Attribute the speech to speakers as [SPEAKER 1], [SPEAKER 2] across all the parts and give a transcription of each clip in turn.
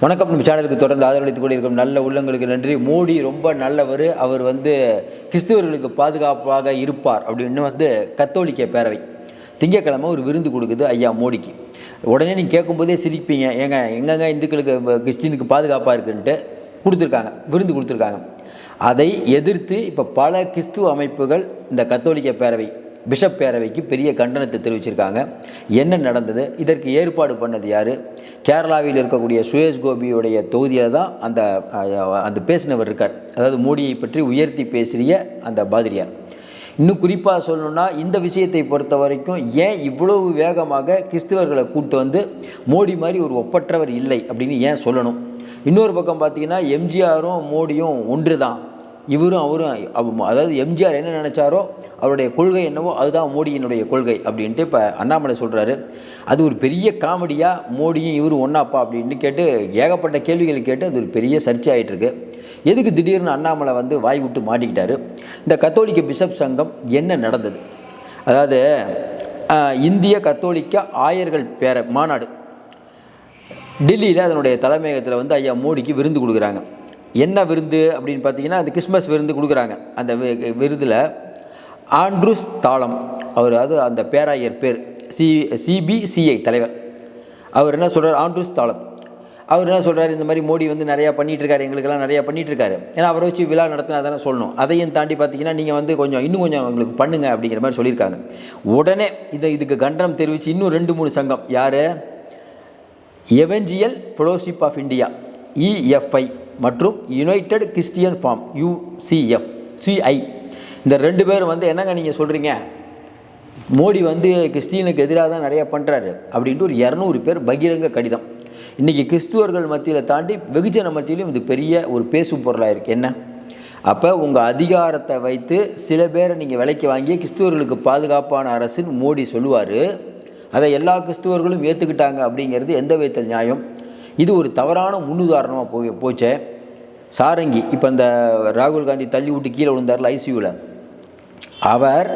[SPEAKER 1] வணக்கம். நம்ம சேனலுக்கு தொடர்ந்து ஆதரவளித்துக் கொண்டிருக்கும் நல்ல உள்ளங்களுக்கு நன்றி. மோடி ரொம்ப நல்லவர். அவர் வந்து கிறிஸ்தவர்களுக்கு பாதுகாப்பாக இருப்பார் அப்படின்னு வந்து கத்தோலிக்க பேரவை திங்கக்கிழமை ஒரு விருந்து கொடுக்குது ஐயா மோடிக்கு. உடனே நீங்கள் கேட்கும்போதே சிரிப்பீங்க. ஏங்க எங்கங்க இந்துக்களுக்கு கிறிஸ்டினுக்கு பாதுகாப்பாக இருக்குன்ட்டு கொடுத்துருக்காங்க. விருந்து கொடுத்துருக்காங்க. அதை எதிர்த்து இப்போ பல கிறிஸ்துவ அமைப்புகள் இந்த கத்தோலிக்க பேரவை பிஷப் பேரவைக்கு பெரிய கண்டனத்தை தெரிவிச்சிருக்காங்க. என்ன நடந்தது? இதற்கு ஏற்பாடு பண்ணது யார்? கேரளாவில் இருக்கக்கூடிய சுரேஷ் கோபியுடைய தொகுதியில் தான் அந்த அந்த பேசினவர் இருக்கார். அதாவது மோடியை பற்றி உயர்த்தி பேசிய அந்த பாதிரியார். இன்னும் குறிப்பாக சொல்லணும்னா இந்த விஷயத்தை பொறுத்த வரைக்கும் ஏன் இவ்வளவு வேகமாக கிறிஸ்தவர்களை கூட்டு வந்து மோடி மாதிரி ஒரு ஒப்பற்றவர் இல்லை அப்படின்னு ஏன் சொல்லணும்? இன்னொரு பக்கம் பார்த்தீங்கன்னா எம்ஜிஆரும் மோடியும் ஒன்று தான் இவரும் அவரும் அதாவது எம்ஜிஆர் என்ன நினச்சாரோ அவருடைய கொள்கை என்னவோ அதுதான் மோடியினுடைய கொள்கை அப்படின்ட்டு இப்போ அண்ணாமலை சொல்கிறாரு அது ஒரு பெரிய காமெடியாக மோடியும் இவரும் ஒன்றாப்பா அப்படின்ட்டு கேட்டு ஏகப்பட்ட கேள்விகள் கேட்டு அது ஒரு பெரிய சர்ச்சை இருக்கு எதுக்கு திடீர்னு அண்ணாமலை வந்து வாய் விட்டு மாட்டிக்கிட்டாரு? இந்த கத்தோலிக்க பிஷப் சங்கம் என்ன நடந்தது? அதாவது இந்திய கத்தோலிக்க ஆயர்கள் பேர மாநாடு. டெல்லியில் அதனுடைய தலைமையகத்தில் வந்து ஐயா மோடிக்கு விருந்து கொடுக்குறாங்க. என்ன விருந்து அப்படின்னு பார்த்தீங்கன்னா அந்த கிறிஸ்மஸ் விருந்து கொடுக்குறாங்க. அந்த வி- விருதில் ஆண்ட்ரூஸ் தாளம். அவர் அது அந்த பேராயர் பேர். சி சிபிசிஐ தலைவர். அவர் என்ன சொல்கிறார் ஆண்ட்ரூஸ் தாளம். அவர் என்ன சொல்கிறார் இந்த மாதிரி மோடி வந்து நிறையா பண்ணிகிட்ருக்காரு எங்களுக்கெல்லாம் நிறையா பண்ணிகிட்ருக்காரு ஏன்னா அவரை வச்சு விழா நடத்தினா தானே சொல்லணும். அதையும் தாண்டி பார்த்தீங்கன்னா நீங்கள் வந்து கொஞ்சம் இன்னும் கொஞ்சம் உங்களுக்கு பண்ணுங்கள் அப்படிங்கிற மாதிரி சொல்லியிருக்காங்க. உடனே இதை இதுக்கு கண்டனம் தெரிவித்து இன்னும் ரெண்டு மூணு சங்கம். யார்? Evangelical fellowship of India EFI மற்றும் united Christian forum UCF CI இந்த ரெண்டு பேரும் வந்து என்னங்க நீங்கள் சொல்கிறீங்க மோடி வந்து கிறிஸ்டியனுக்கு எதிராக தான் நிறையா பண்ணுறாரு அப்படின்ட்டு ஒரு இரநூறு பேர் பகிரங்க கடிதம். இன்றைக்கி கிறிஸ்துவர்கள் மத்தியில் தாண்டி வெகுஜன மத்தியிலும் இது பெரிய ஒரு பேசும் பொருளாக இருக்குது என்ன? அப்போ உங்கள் அதிகாரத்தை வைத்து சில பேரை நீங்கள் விலைக்கு வாங்கி கிறிஸ்துவர்களுக்கு பாதுகாப்பான அரசுன்னு மோடி சொல்லுவார். அதை எல்லா கிறிஸ்துவர்களும் ஏற்றுக்கிட்டாங்க அப்படிங்கிறது எந்த விதத்தில் நியாயம்? இது ஒரு தவறான முன்னுதாரணமாக போய் போச்சே. சாரங்கி இப்போ இந்த ராகுல் காந்தி தள்ளி விட்டு கீழே விழுந்தார்ல ஐசியூவில் அவர்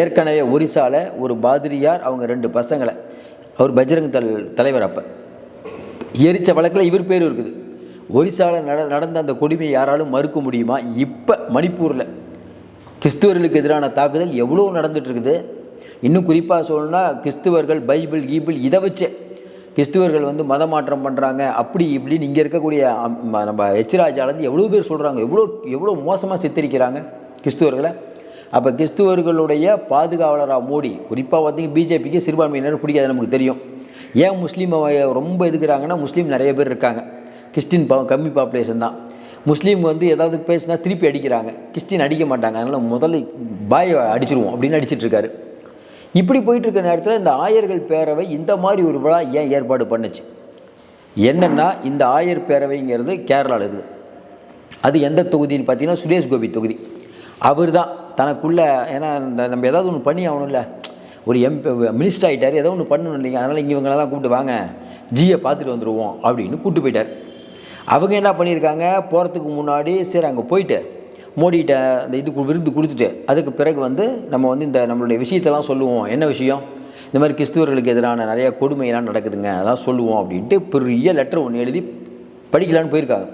[SPEAKER 1] ஏற்கனவே ஒரிசால ஒரு பாதிரியார் அவங்க ரெண்டு பசங்களை. அவர் பஜ்ரங் தல் தலைவர் அப்போ. எரிச்ச வழக்கில் இவர் பேர் இருக்குது. ஒரிசால நட நடந்த அந்த கொடுமையை யாராலும் மறுக்க முடியுமா? இப்போ மணிப்பூரில். கிறிஸ்துவர்களுக்கு எதிரான தாக்குதல் எவ்வளோ நடந்துட்டு இருக்குது? இன்னும் குறிப்பாக சொல்லணும்னா கிறிஸ்துவர்கள் பைபிள் கீபிள் இதை வச்சே. கிறிஸ்துவர்கள் வந்து மத மாற்றம் பண்ணுறாங்க அப்படி இப்படின்னு இங்கே இருக்கக்கூடிய நம்ம எச்ராஜாலேருந்து எவ்வளோ பேர் சொல்கிறாங்க எவ்வளோ எவ்வளோ மோசமாக சித்தரிக்கிறாங்க கிறிஸ்துவர்களை? அப்போ கிறிஸ்துவர்களுடைய பாதுகாவலராக மோடி குறிப்பாக பார்த்தீங்க பிஜேபிக்கு சிறுபான்மையினர் பிடிக்காது நமக்கு தெரியும். ஏன் முஸ்லீமை ரொம்ப எதுக்குறாங்கன்னா முஸ்லீம் நிறைய பேர் இருக்காங்க. கிறிஸ்டின் பா கம்மி பாப்புலேஷன் தான். முஸ்லீம் வந்து ஏதாவது பேசினா திருப்பி அடிக்கிறாங்க. கிறிஸ்டின் அடிக்க மாட்டாங்க. அதனால் முதல்ல பாய் அடிச்சிருவோம் அப்படின்னு அடிச்சிட்ருக்காரு இப்படி போயிட்டு இருக்க நேரத்தில் இந்த ஆயர்கள் பேரவை இந்த மாதிரி ஒரு விழா ஏன் ஏற்பாடு பண்ணுச்சு? என்னென்னா இந்த ஆயர் பேரவைங்கிறது கேரளாவில் இருக்குது. அது எந்த தொகுதின்னு பார்த்தீங்கன்னா சுரேஷ் கோபி தொகுதி. அவர் தான் தனக்குள்ள ஏன்னா இந்த நம்ம ஏதாவது ஒன்று பண்ணி ஆகணும்ல. ஒரு எம்பி மினிஸ்டர் ஆகிட்டார் ஏதோ ஒன்று பண்ணணும் இல்லைங்க. அதனால் இங்கே இவங்களெல்லாம் கூப்பிட்டு வாங்க. ஜியை பார்த்துட்டு வந்துடுவோம் அப்படின்னு கூப்பிட்டு போயிட்டார். அவங்க என்ன பண்ணியிருக்காங்க? போகிறதுக்கு முன்னாடி சரி அங்கே போயிட்டு மோடிகிட்ட அந்த இது விருந்து கொடுத்துட்டு அதுக்கு பிறகு வந்து நம்ம வந்து இந்த நம்மளுடைய விஷயத்தெல்லாம் சொல்லுவோம். என்ன விஷயம்? இந்த மாதிரி கிறிஸ்துவர்களுக்கு எதிரான நிறைய கொடுமையெல்லாம் நடக்குதுங்க. அதெல்லாம் சொல்லுவோம் அப்படின்ட்டு பெரிய லெட்டர் ஒன்று எழுதி படிக்கலான்னு போயிருக்காங்க.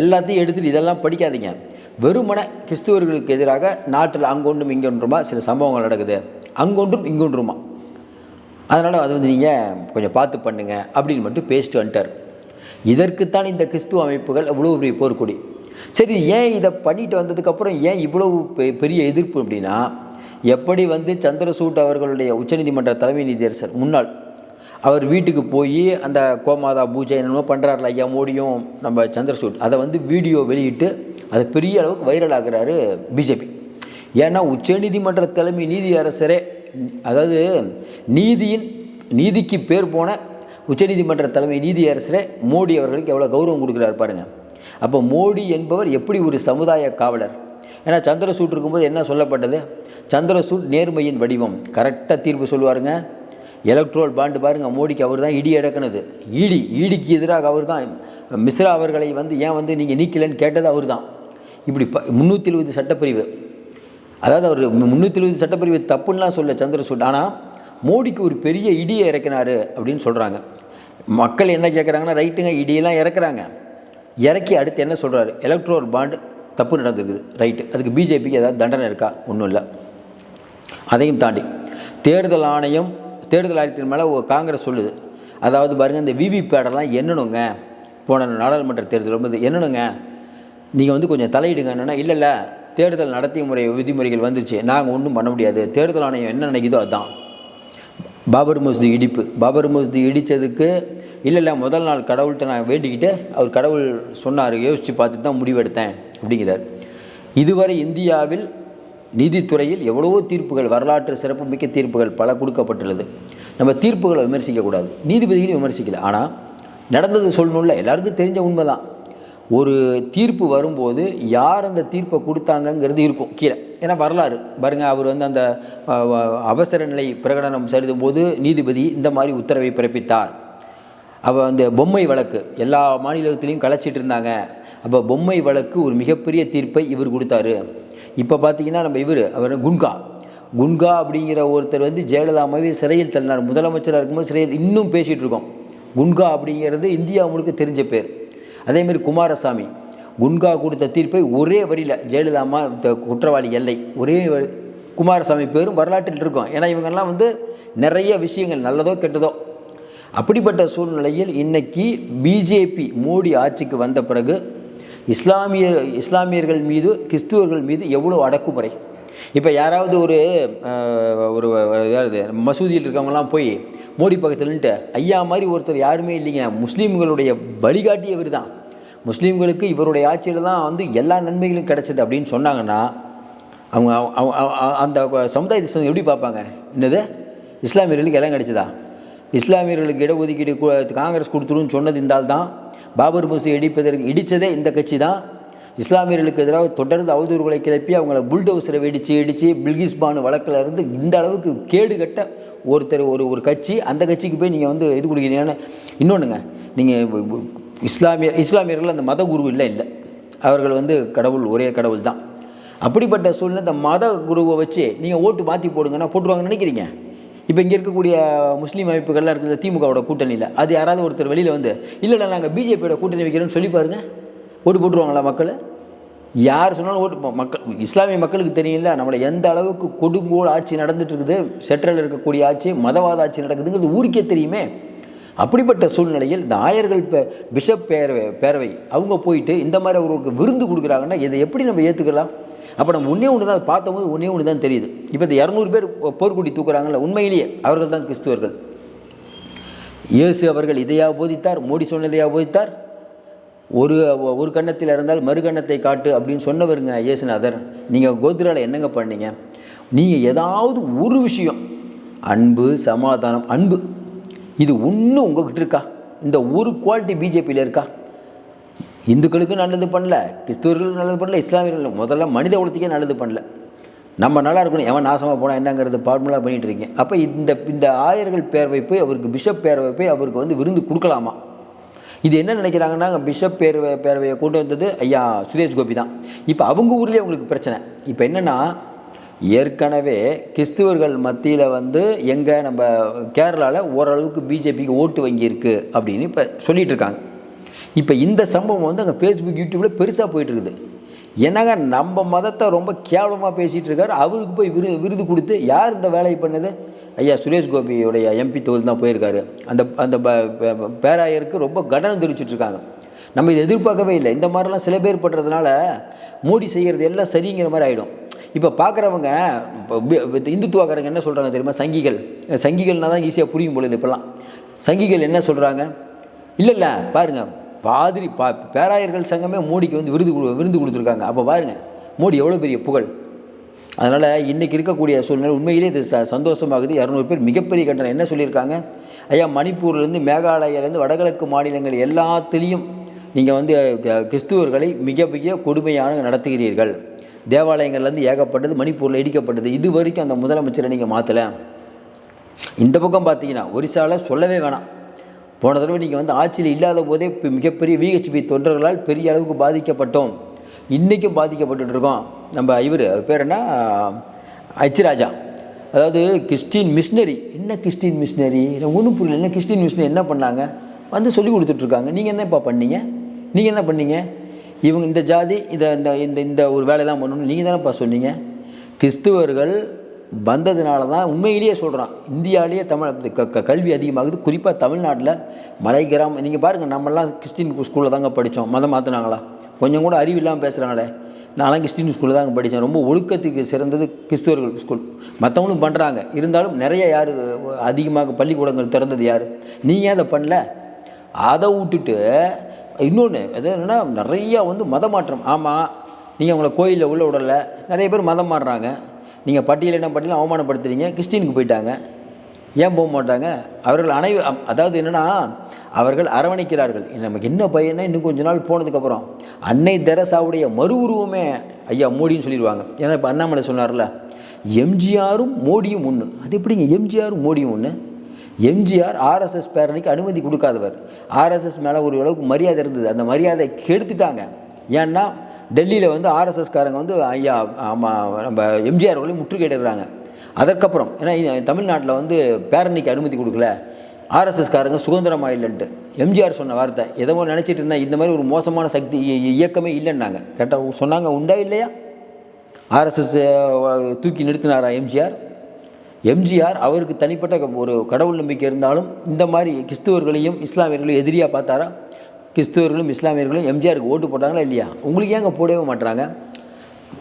[SPEAKER 1] எல்லாத்தையும் எடுத்துகிட்டு இதெல்லாம் படிக்காதீங்க. வெறுமனே கிறிஸ்துவர்களுக்கு எதிராக நாட்டில் அங்கொன்றும் இங்கொன்றுமா சில சம்பவங்கள் நடக்குது. அங்கொன்றும் இங்கொன்றுமா? அதனால் அது வந்து நீங்கள் கொஞ்சம் பார்த்து பண்ணுங்க அப்படின்னு மட்டும் பேசிட்டு வந்துட்டார். இதற்குத்தான் இந்த கிறிஸ்துவ அமைப்புகள் அவ்வளோ பெரிய போர்க்கொடி. சரி ஏன் இதை பண்ணிட்டு வந்ததுக்கப்புறம் ஏன் இவ்வளவு பெ- பெரிய எதிர்ப்பு அப்படின்னா எப்படி வந்து சந்திரசூட் அவர்களுடைய உச்சநீதிமன்ற தலைமை நீதியரசர் முன்னாள் அவர் வீட்டுக்கு போய் அந்த கோமாதா பூஜை என்னமோ பண்ணுறாருல ஐயா மோடியும் நம்ம சந்திரசூட் அதை வந்து வீடியோ வெளியிட்டு அதை பெரிய அளவுக்கு வைரல் ஆகிறாரு பிஜேபி. ஏன்னா உச்சநீதிமன்ற தலைமை நீதியரசரே அதாவது நீதியின் நீதிக்கு பேர் போன உச்சநீதிமன்ற தலைமை நீதியரசரே மோடி அவர்களுக்கு எவ்வளோ கௌரவம் கொடுக்குறாரு பாருங்கள் அப்போ மோடி என்பவர் எப்படி ஒரு சமுதாய காவலர்? ஏன்னா சந்திரசூட் இருக்கும்போது என்ன சொல்லப்பட்டது? சந்திரசூட் நேர்மையின் வடிவம். கரெக்டாக தீர்ப்பு சொல்லுவாருங்க. எலக்ட்ரோல் பாண்டு பாருங்கள் மோடிக்கு அவர் தான் இடி இறக்குனது இடி இடிக்கு எதிராக அவர் தான் மிஸ்ரா அவர்களை வந்து ஏன் வந்து நீங்கள் நீக்கலன்னு கேட்டது அவர் தான் இப்படி ப முந்நூற்றி எழுபது சட்டப்பிரிவு. அதாவது அவர் முந்நூற்றி எழுபது சட்டப்பிரிவு தப்புன்னெலாம் சொல்ல சந்திரசூட். ஆனால் மோடிக்கு ஒரு பெரிய இடியை இறக்கினாரு அப்படின்னு சொல்கிறாங்க மக்கள் என்ன கேட்குறாங்கன்னா ரைட்டுங்க இடியெல்லாம் இறக்குறாங்க. இறக்கி அடுத்து என்ன சொல்கிறாரு எலக்ட்ரோல் பாண்டு தப்பு நடந்திருக்குது. ரைட்டு அதுக்கு பிஜேபிக்கு ஏதாவது தண்டனை இருக்கா? ஒன்றும் இல்லை. அதையும் தாண்டி தேர்தல் ஆணையம் தேர்தல் ஆணையத்தின் மேலே ஒரு காங்கிரஸ் சொல்லுது. அதாவது பாருங்கள் இந்த விவிபேடெல்லாம் என்னணுங்க போன நாடாளுமன்ற தேர்தல் வந்து என்னணுங்க நீங்கள் வந்து கொஞ்சம் தலையிடுங்க என்னென்னா இல்லை இல்லை தேர்தல் நடத்தை முறை விதிமுறைகள் வந்துருச்சு. நாங்கள் ஒன்றும் பண்ண முடியாது. தேர்தல் ஆணையம் என்ன நினைக்குதோ அதுதான் பாபர் மசூதி இடிப்பு. பாபர் மசூதி இடித்ததுக்கு இல்லை இல்லை முதல் நாள் கடவுள்கிட்ட நான் வேண்டிக்கிட்டு அவர் கடவுள் சொன்னார் யோசித்து பார்த்துட்டு தான் முடிவெடுத்தேன் அப்படிங்கிறார். இதுவரை இந்தியாவில் நீதித்துறையில் எவ்வளவோ தீர்ப்புகள் வரலாற்று சிறப்புமிக்க தீர்ப்புகள் பல கொடுக்கப்பட்டுள்ளது. நம்ம தீர்ப்புகளை விமர்சிக்கக்கூடாது. நீதிபதிகளையும் விமர்சிக்கல. ஆனால் நடந்தது சொல்லணும்ல. எல்லாருக்கும் தெரிஞ்ச உண்மை தான் ஒரு தீர்ப்பு வரும்போது யார் அந்த தீர்ப்பை கொடுத்தாங்கங்கிறது இருக்கும் கீழே. ஏன்னா வரலாறு. பாருங்கள் அவர் வந்து அந்த அவசர நிலை பிரகடனம் செலுத்தும் போது நீதிபதி இந்த மாதிரி உத்தரவை பிறப்பித்தார். அவ அந்த பொம்மை வழக்கு எல்லா மாநிலத்திலையும் கலைச்சிட்டு இருந்தாங்க. அப்போ பொம்மை வழக்கு ஒரு மிகப்பெரிய தீர்ப்பை இவர் கொடுத்தாரு. இப்போ பார்த்தீங்கன்னா நம்ம இவர் அவர் குன்கா. குன்கா அப்படிங்கிற ஒருத்தர் வந்து ஜெயலலிதாமாவே சிறையில் தள்ளினார். முதலமைச்சராக இருக்கும்போது சிறையில் இன்னும் பேசிகிட்டு இருக்கோம். குன்கா அப்படிங்கிறது இந்தியா முழுக்க தெரிஞ்ச பேர். அதேமாரி குமாரசாமி குன்கா கொடுத்த தீர்ப்பை ஒரே வரியில் ஜெயலலிதாமா அம்மா குற்றவாளி எல்லை ஒரே வரி- குமாரசாமி பேரும் வரலாற்றில் இருக்கும். ஏன்னா இவங்கெல்லாம் வந்து நிறைய விஷயங்கள் நல்லதோ கெட்டதோ. அப்படிப்பட்ட சூழ்நிலையில் இன்னைக்கு பிஜேபி மோடி ஆட்சிக்கு வந்த பிறகு இஸ்லாமிய இஸ்லாமியர்கள் மீது கிறிஸ்துவர்கள் மீது எவ்வளோ அடக்குமுறை. இப்போ யாராவது ஒரு ஒரு மசூதியில் இருக்கவங்கலாம் போய் மோடி பக்கத்தில் ஐயா மாதிரி ஒருத்தர் யாருமே இல்லைங்க. முஸ்லீம்களுடைய வழிகாட்டி இவர் தான் முஸ்லீம்களுக்கு இவருடைய ஆட்சியில் தான் வந்து எல்லா நன்மைகளும் கிடைச்சது. அப்படின்னு சொன்னாங்கன்னா அவங்க அந்த சமுதாயத்தை எப்படி பார்ப்பாங்க? என்னது? இஸ்லாமியர்களுக்கு இடம் கிடைச்சதா? இஸ்லாமியர்களுக்கு இடஒதுக்கீடு காங்கிரஸ் கொடுத்துருன்னு சொன்னது இந்த தான் பாபர் மசூதி இடிப்பதற்கு இடித்ததே இந்த கட்சி தான். இஸ்லாமியர்களுக்கு எதிராக தொடர்ந்து அவதூறுகளை கிளப்பி அவங்கள புல்டோசரை வெடித்து இடித்து பில்கிஸ் பானு வழக்கில் இருந்து இந்த அளவுக்கு கேடு கட்ட ஒருத்தர் ஒரு ஒரு கட்சி அந்த கட்சிக்கு போய் நீங்கள் வந்து இது கொடுக்குறீங்கன்னு இன்னொன்றுங்க நீங்கள் இஸ்லாமியர் இஸ்லாமியர்கள் அந்த மத குரு இல்லை இல்லை. அவர்கள் வந்து கடவுள் ஒரே கடவுள் தான். அப்படிப்பட்ட சூழ்நிலை இந்த மத குருவை வச்சு நீங்கள் ஓட்டு மாற்றி போடுங்கன்னா போட்டுருவாங்கன்னு நினைக்கிறீங்க? இப்போ இங்கே இருக்கக்கூடிய முஸ்லீம் அமைப்புகள்லாம் இருக்குது திமுகவோட கூட்டணியில். அது யாராவது ஒருத்தர் வெளியில் வந்து இல்லைண்ணா நாங்கள் பிஜேபியோட கூட்டணி வைக்கிறோன்னு சொல்லி பாருங்கள் ஓட்டு போட்டுருவாங்களா மக்கள்? யார் சொன்னாலும் ஓட்டு மக்கள் இஸ்லாமிய மக்களுக்கு தெரியல நம்மளை எந்த அளவுக்கு கொடுங்கோல் ஆட்சி நடந்துட்டு இருக்குது சென்ட்ரல் இருக்கக்கூடிய ஆட்சி மதவாத ஆட்சி நடக்குதுங்கிறது ஊருக்கே தெரியுமே. அப்படிப்பட்ட சூழ்நிலையில் இந்த ஆயர்கள் பே- பிஷப் பேரவை பேரவை அவங்க போயிட்டு இந்த மாதிரி அவங்களுக்கு விருந்து கொடுக்குறாங்கன்னா இதை எப்படி நம்ம ஏற்றுக்கலாம் அப்போ நம்ம ஒன்றே ஒன்று தான் பார்த்தபோது ஒன்றே ஒன்று தான் தெரியுது. இப்போ இந்த இரநூறு பேர் போர்க்குடி தூக்குறாங்கல்ல உண்மையிலேயே அவர்கள் தான் கிறிஸ்துவர்கள். இயேசு அவர்கள் இதையா போதித்தார் மோடி சொன்னதையாக போதித்தார்? ஒரு ஒரு கன்னத்தில் இருந்தால் மறு கன்னத்தை காட்டு அப்படின்னு சொன்னவருங்க இயேசுநாதர். நீங்கள் கோத்ரால என்னங்க பண்ணீங்க? நீங்கள் ஏதாவது ஒரு விஷயம் அன்பு சமாதானம் அன்பு இது ஒன்று உங்ககிட்ட இருக்கா? இந்த ஒரு குவாலிட்டி பிஜேபியில் இருக்கா? இந்துக்களுக்கும் நல்லது பண்ணல கிறிஸ்துவர்களுக்கும் நல்லது பண்ணல இஸ்லாமியர்கள் முதல்ல மனித உலகத்துக்கே நல்லது பண்ணல. நம்ம நல்லா இருக்கணும் எவன் நாசமாக போனால் என்னங்கிறது ஃபார்முலா பண்ணிட்டு இருக்கீங்க. அப்போ இந்த இந்த ஆயர்கள் பேரவை போய் அவருக்கு பிஷப் பேரவை போய் அவருக்கு வந்து விருந்து கொடுக்கலாமா? இது என்ன நினைக்கிறாங்கன்னா பிஷப் பேரவை பேரவையை கொண்டு வந்தது ஐயா சுரேஷ் கோபி தான். இப்போ அவங்க ஊர்லேயே அவங்களுக்கு பிரச்சனை. இப்போ என்னென்னா ஏற்கனவே கிறிஸ்துவர்கள் மத்தியில் வந்து எங்கே நம்ம கேரளாவில் ஓரளவுக்கு பிஜேபிக்கு ஓட்டு வங்கி இருக்குது அப்படின்னு இப்போ சொல்லிகிட்ருக்காங்க இப்போ இந்த சம்பவம் வந்து அங்கே ஃபேஸ்புக் யூடியூப்பில் பெருசாக போயிட்டுருக்குது என்னங்க நம்ம மதத்தை ரொம்ப கேவலமாக பேசிகிட்டு இருக்காரு. அவருக்கு போய் விரு விருது கொடுத்து யார் இந்த வேலையை பண்ணது? ஐயா சுரேஷ் கோபியுடைய எம்பி தொகுதி தான் போயிருக்காரு. அந்த அந்த பேராயருக்கு ரொம்ப கண்டனம் தெரிவிச்சிட்ருக்காங்க நம்ம இதை எதிர்பார்க்கவே இல்லை. இந்த மாதிரிலாம் சில பேர் பண்ணுறதுனால மோடி செய்கிறது எல்லாம் சரிங்கிற மாதிரி ஆகிடும் இப்போ பார்க்குறவங்க இந்துத்துவாக்காரங்க என்ன சொல்கிறாங்க தெரியுமா? சங்கிகள். சங்கிகள்னால் தான் ஈஸியாக புரியும் பொழுது இப்போல்லாம். சங்கிகள் என்ன சொல்கிறாங்க இல்லை இல்லை பாருங்க. பாதிரி பா பேராயர்கள் சங்கமே மோடிக்கு வந்து விருது கொடு- விருந்து கொடுத்துருக்காங்க. அப்போ பாருங்க மோடி எவ்வளோ பெரிய புகழ். அதனால் இன்றைக்கி இருக்கக்கூடிய சூழ்நிலை உண்மையிலே இது ச சந்தோஷமாகுது. இரநூறு பேர் மிகப்பெரிய கண்டனம். என்ன சொல்லியிருக்காங்க? ஐயா மணிப்பூர்லேருந்து மேகாலயாலேருந்து வடகிழக்கு மாநிலங்கள் எல்லாத்துலேயும் நீங்கள் வந்து க- கிறிஸ்துவர்களை மிக மிக கொடுமையான நடத்துகிறீர்கள். தேவாலயங்கள்லேருந்து ஏகப்பட்டது மணிப்பூரில் இடிக்கப்பட்டது. இது வரைக்கும் அந்த முதலமைச்சரை நீங்கள் மாற்றலை இந்த பக்கம் பார்த்தீங்கன்னா ஒரிசாவில் சொல்லவே வேணாம். போன தடவை நீங்கள் வந்து ஆட்சியில் இல்லாத போதே இப்போ மிகப்பெரிய விஹெச்பி தொண்டர்களால் பெரிய அளவுக்கு பாதிக்கப்பட்டோம். இன்றைக்கும் பாதிக்கப்பட்டுட்டு இருக்கோம். நம்ம இவர் பேர் என்ன? அச்சிராஜா அதாவது கிறிஸ்டின் மிஷினரி. என்ன கிறிஸ்டின் மிஷினரி? ஒன்றும் புரியல. என்ன கிறிஸ்டின் மிஷினரி? என்ன பண்ணாங்க? வந்து சொல்லி கொடுத்துட்ருக்காங்க நீங்கள் என்னப்பா பண்ணீங்க? நீங்கள் என்ன பண்ணீங்க? இவங்க இந்த ஜாதி இதை இந்த இந்த இந்த ஒரு வேலை தான் பண்ணணும்னு நீங்கள் தானேப்பா சொன்னீங்க? கிறிஸ்துவர்கள் வந்ததுனால தான் உண்மையிலேயே சொல்கிறான் இந்தியாவிலேயே தமிழ் க- க- கல்வி அதிகமாகுது. குறிப்பாக தமிழ்நாட்டில் மலை கிராமம் நீங்கள் பாருங்கள் நம்மலாம் கிறிஸ்டின் ஸ்கூலில் தாங்க படித்தோம் மதம் மாற்றினாங்களா கொஞ்சம் கூட அறிவு இல்லாமல் பேசுகிறாங்களே நான்லாம் கிறிஸ்டின் ஸ்கூலில் தாங்க படித்தேன் ரொம்ப ஒழுக்கத்துக்கு சிறந்தது கிறிஸ்துவர்கள் ஸ்கூல். மற்றவங்களும் பண்ணுறாங்க இருந்தாலும் நிறைய யார் அதிகமாக பள்ளிக்கூடங்கள் திறந்தது யார்? நீங்கள் ஏன் அதை பண்ணல? அதை விட்டுட்டு இன்னொன்று அது என்னென்னா நிறையா வந்து மதமாற்றம். ஆமாம் நீங்கள் அவங்கள கோயிலில் உள்ள விடல. நிறைய பேர் மதம் மாறுறாங்க. நீங்கள் பட்டியல் என்ன பட்டியலும் அவமானப்படுத்துறீங்க? கிறிஸ்டினுக்கு போயிட்டாங்க. ஏன் போக மாட்டாங்க? அவர்கள் அனைவ அம்- அதாவது என்னென்னா அவர்கள் அரவணைக்கிறார்கள். நமக்கு என்ன பையனா இன்னும் கொஞ்ச நாள் போனதுக்கப்புறம் அன்னை தெரசாவுடைய மறு உருவமே ஐயா மோடின்னு சொல்லிடுவாங்க. ஏன்னா இப்போ அண்ணாமலை சொன்னார்ல எம்ஜிஆரும் மோடியும் ஒன்று அது எப்படிங்க? எம்ஜிஆரும் மோடியும் ஒன்று எம்ஜிஆர் ஆர்எஸ்எஸ் பேரணிக்கு அனுமதி கொடுக்காதவர். ஆர்எஸ்எஸ் மேலே ஒரு அளவுக்கு மரியாதை இருந்தது. அந்த மரியாதை கெடுத்துட்டாங்க. ஏன்னா டெல்லியில் வந்து ஆர்எஸ்எஸ்காரங்க வந்து ஐயா ஆமாம் நம்ம எம்ஜிஆர் அவர்களையும் முற்றுகையிடுறாங்க அதற்கப்புறம் ஏன்னா தமிழ்நாட்டில் வந்து பேரணிக்கு அனுமதி கொடுக்கல. ஆர்எஸ்எஸ்காரங்க சுதந்திரமாக இல்லைன்ட்டு. எம்ஜிஆர் சொன்ன வார்த்தை எதோ நினச்சிட்டு இருந்தால் இந்த மாதிரி ஒரு மோசமான சக்தி இயக்கமே இல்லைன்னாங்க. கரெக்டாக சொன்னாங்க உண்டா இல்லையா? ஆர்எஸ்எஸ் தூக்கி நிறுத்தினாரா எம்ஜிஆர்? எம்ஜிஆர் அவருக்கு தனிப்பட்ட ஒரு கடவுள் நம்பிக்கை இருந்தாலும் இந்த மாதிரி கிறிஸ்துவர்களையும் இஸ்லாமியர்களையும் எதிரியாக பார்த்தாரா? கிறிஸ்துவர்களும் இஸ்லாமியர்களும் எம்ஜிஆருக்கு ஓட்டு போட்டாங்களா இல்லையா? உங்களுக்கு ஏங்க போடவே மாட்டுறாங்க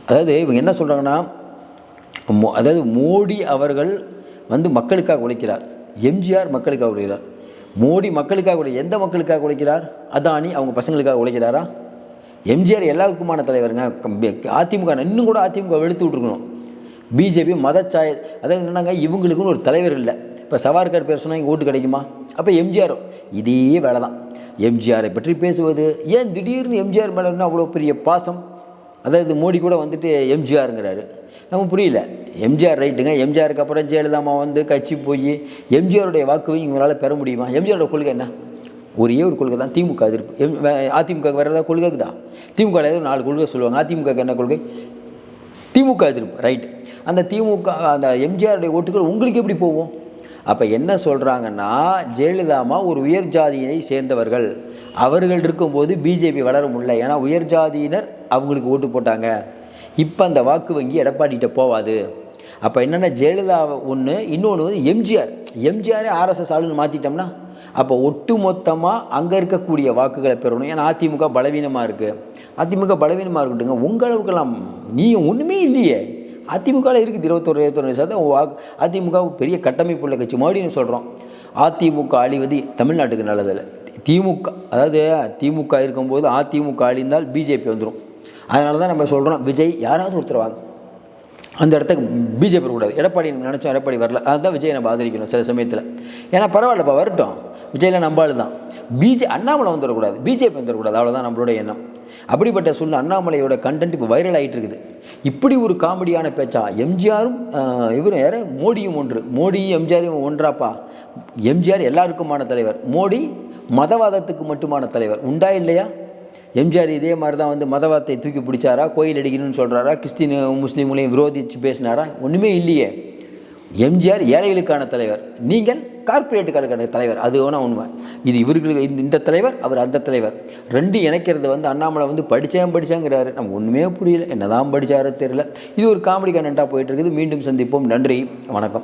[SPEAKER 1] அதாவது இவங்க என்ன சொல்கிறாங்கன்னா மோ அதாவது மோடி அவர்கள் வந்து மக்களுக்காக உழைக்கிறார். எம்ஜிஆர் மக்களுக்காக உழைக்கிறார். மோடி மக்களுக்காக உழை எந்த மக்களுக்காக உழைக்கிறார்? அதானி அவங்க பசங்களுக்காக உழைக்கிறாரா? எம்ஜிஆர் எல்லாருக்குமான தலைவருங்க. அதிமுக இன்னும் கூட அதிமுக வெளுத்து விட்டுருக்கணும். பிஜேபி மதச்சாய அதாவது என்னன்னாங்க இவங்களுக்குன்னு ஒரு தலைவர் இல்லை. இப்போ சவார்கர் பேர் சொன்னால் இங்கே ஓட்டு கிடைக்குமா? அப்போ எம்ஜிஆர் இதே வேலை தான் எம்ஜிஆரை பற்றி பேசுவது ஏன் திடீர்னு எம்ஜிஆர் மேலே அவ்வளோ பெரிய பாசம்? அதாவது மோடி கூட வந்துட்டு எம்ஜிஆருங்கிறாரு. நம்ம புரியல. எம்ஜிஆர் ரைட்டுங்க. எம்ஜிஆருக்கு அப்புறம் ஜெயலலிதாமா வந்து கட்சி போய் எம்ஜிஆருடைய வாக்குவை இவங்களால் பெற முடியுமா? எம்ஜிஆரோட கொள்கை என்ன? ஒரே ஒரு கொள்கை தான். திமுக எதிர்ப்பு. எம் வே- அதிமுக வேறு ஏதாவது கொள்கை தான் திமுக ஏதோ நாலு கொள்கை சொல்லுவாங்க. அதிமுக என்ன கொள்கை? திமுக எதிர்ப்பு. ரைட் அந்த திமுக அந்த எம்ஜிஆருடைய ஓட்டுகள் உங்களுக்கு எப்படி போகும்? அப்போ என்ன சொல்கிறாங்கன்னா ஜெயலலிதாமா ஒரு உயர் ஜாதியினை சேர்ந்தவர்கள். அவர்கள் இருக்கும்போது பிஜேபி வளர முடியல ஏன்னா உயர் ஜாதியினர் அவங்களுக்கு ஓட்டு போட்டாங்க. இப்போ அந்த வாக்கு வங்கி எடப்பாடிகிட்ட போவாது. அப்போ என்னென்னா ஜெயலலிதா ஒன்று இன்னொன்று வந்து எம்ஜிஆர். எம்ஜிஆரே ஆர்எஸ்எஸ் ஆளுன்னு மாற்றிட்டோம்னா அப்போ ஒட்டு மொத்தமாக அங்கே இருக்கக்கூடிய வாக்குகளை பெறணும். ஏன்னா அதிமுக பலவீனமாக இருக்குது அதிமுக பலவீனமாக இருக்கட்டுங்க உங்களவுக்கெல்லாம் நீ நீங்கள் ஒன்றுமே இல்லையே. அதிமுகவில் இருக்குது இருபத்தொரு இருபத்தொரு சதவீதம். வாக்கு அதிமுக பெரிய கட்டமைப்பு உள்ள கட்சி. மறுபடியும் சொல்கிறோம் அதிமுக அழிவது தமிழ்நாட்டுக்கு நல்லதில்லை. திமுக அதாவது திமுக இருக்கும்போது அதிமுக அழிந்தால் பிஜேபி வந்துடும் அதனால தான் நம்ம சொல்கிறோம் விஜய் யாராவது ஒருத்தர் வாங்க. அந்த இடத்துக்கு பிஜேபி கூடாது எடப்பாடி நினச்சோம் எடப்பாடி வரல. அதுதான் விஜய் நம்ம ஆதரிக்கணும் சில சமயத்தில். ஏன்னா பரவாயில்லப்பா வரட்டும். விஜயில் நம்ம ஆளு தான் பிஜே அண்ணாமலை வந்துடக்கூடாது பிஜேபி வந்துடக்கூடாது அவ்வளோதான் நம்மளோட எண்ணம். அப்படிப்பட்ட சூழ்நிலை அண்ணாமலையோட கண்டென்ட் இப்போ வைரல் ஆகிட்டு இருக்குது. இப்படி ஒரு காமெடியான பேச்சா? எம்ஜிஆரும் இவரும் யாரு? மோடியும் ஒன்று. மோடியும் எம்ஜிஆரும் ஒன்றாப்பா? எம்ஜிஆர் எல்லாருக்குமான தலைவர். மோடி மதவாதத்துக்கு மட்டுமான தலைவர். உண்டா இல்லையா? எம்ஜிஆர் இதே மாதிரி தான் வந்து மதவாதத்தை தூக்கி பிடிச்சாரா? கோயில் அடிக்கணும்னு சொல்கிறாரா கிறிஸ்டின் முஸ்லீம்களையும் விரோதித்து பேசினாரா? ஒன்றுமே இல்லையே. எம்ஜிஆர் ஏழைகளுக்கான தலைவர் நீங்கள் கார்ப்பரேட்டுகளுக்கான தலைவர் அது வேணா உண்மை. இது இவர்களுக்கு இந்த இந்த தலைவர் அவர் அந்த தலைவர். ரெண்டு இணைக்கிறது வந்து அண்ணாமலை வந்து படித்தேன் படித்தாங்கிறாரு நம்ம ஒன்றுமே புரியல. என்னதான் படித்தாரோ தெரியல. இது ஒரு காமெடி கண்டென்ட்டாக போயிட்டு இருக்குது. மீண்டும் சந்திப்போம். நன்றி. வணக்கம்.